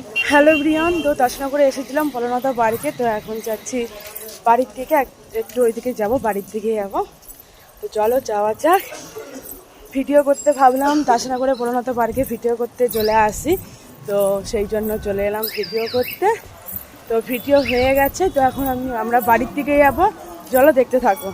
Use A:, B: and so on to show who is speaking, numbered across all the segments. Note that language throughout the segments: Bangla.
A: হ্যালো ব্রিয়ান তো দর্শনগরে এসেছিলাম পলনাথা বাড়িতে, তো এখন যাচ্ছি বাড়ির থেকে এক- একটু ওইদিকে যাব, বাড়ির দিকে যাব। তো চলো যাওয়া যাক। ভিডিও করতে ভাবলাম দাসনগরে পলনাথা বাড়িকে ভিডিও করতে চলে আসি। তো সেই জন্য চলে এলাম ভিডিও করতে। তো ভিডিও হয়ে গেছে, তো এখন আমি আমরা বাড়ির দিকে যাব। চলো দেখতে থাকো।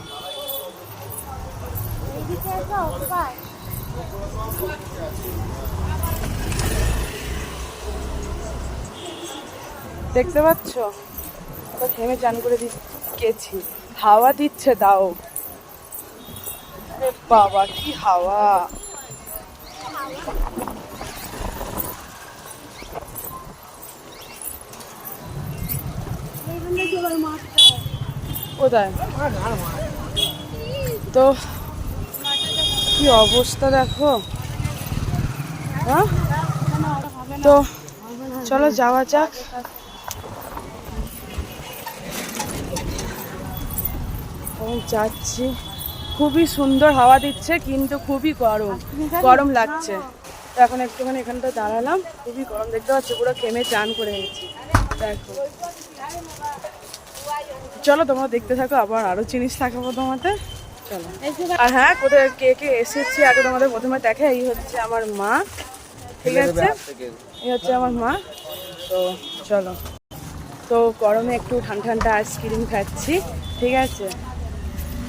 A: দেখতে পাচ্ছ? থেমে চান করে গেছি হাওয়া দিচ্ছে, দাও। বাবা, কি হাওয়া? কোথায়? তো, কি অবস্থা দেখো? হ্যাঁ? তো, চলো যাওয়া যাক। যাচ্ছি। খুবই সুন্দর হাওয়া দিচ্ছে কিন্তু খুবই গরম। গরম লাগছে। তো এখন একটুখানি এখানটা দাঁড়ালাম। খুবই গরম দেখতে পাচ্ছি পুরো ঘেমে চান করে গেছি দেখো। চলো তোমরা দেখতে থাকো আবার আরও জিনিস থাকব তোমাদের। চলো। আর হ্যাঁ কোথায় কে কে এসেছি আগে তোমাদের প্রথমে দেখে এই হচ্ছে আমার মা। ঠিক আছে? এই হচ্ছে আমার মা। তো চলো। তো গরমে একটু ঠান্ডা ঠান্ডা আইসক্রিম খাচ্ছি। ঠিক আছে?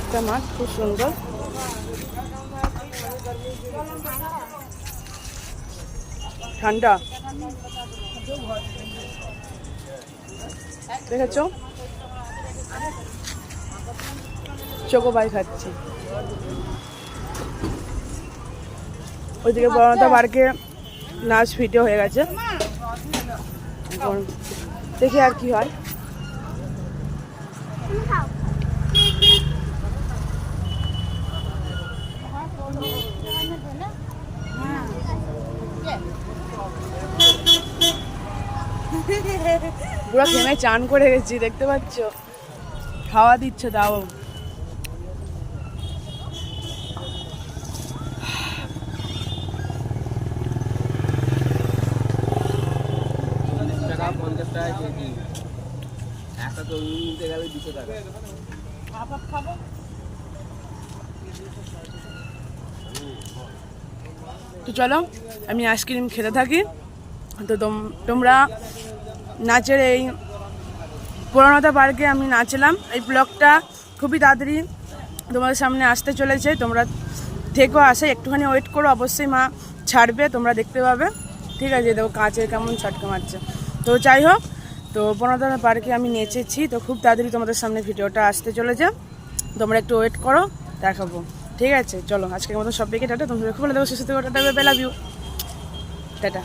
A: একটা মাছ খুব সুন্দর। ঠান্ডা। দেখেছ? চোকোবাই খাচ্ছি। ওইদিকে বড়টা বারকে নাচ ফিটে হয়ে গেছে। দেখি আর কি হয়। পুরো ঘেমে চান করে গেছি, দেখতে পাচ্ছ? খাওয়া দিচ্ছে
B: দুশো
A: তো চলো, আমি আইসক্রিম খেতে থাকি। তো তোম- তোমরা নাচের এই পুরোনোতা পার্কে আমি নাচলাম। এই ব্লগটা খুবই তাড়াতাড়ি তোমাদের সামনে আসতে চলেছে। তোমরা থেকেও আসে, একটুখানি ওয়েট করো, অবশ্যই মা ছাড়বে, তোমরা দেখতে পাবে। ঠিক আছে, দেখো কাঁচের কেমন ছটকা মারছে। তো যাই হোক, তো পুরোনোতা পার্কে আমি নেচেছি। তো খুব তাড়াতাড়ি তোমাদের সামনে ভিডিওটা আসতে চলেছে। তোমরা একটু ওয়েট করো, দেখাবো। ঠিক আছে, চলো, আজকের মতো সবাইকে টাটা। তোমরা খুব ভালো দেখো সুস্থ টাটা বেলা ভিউ টাটা।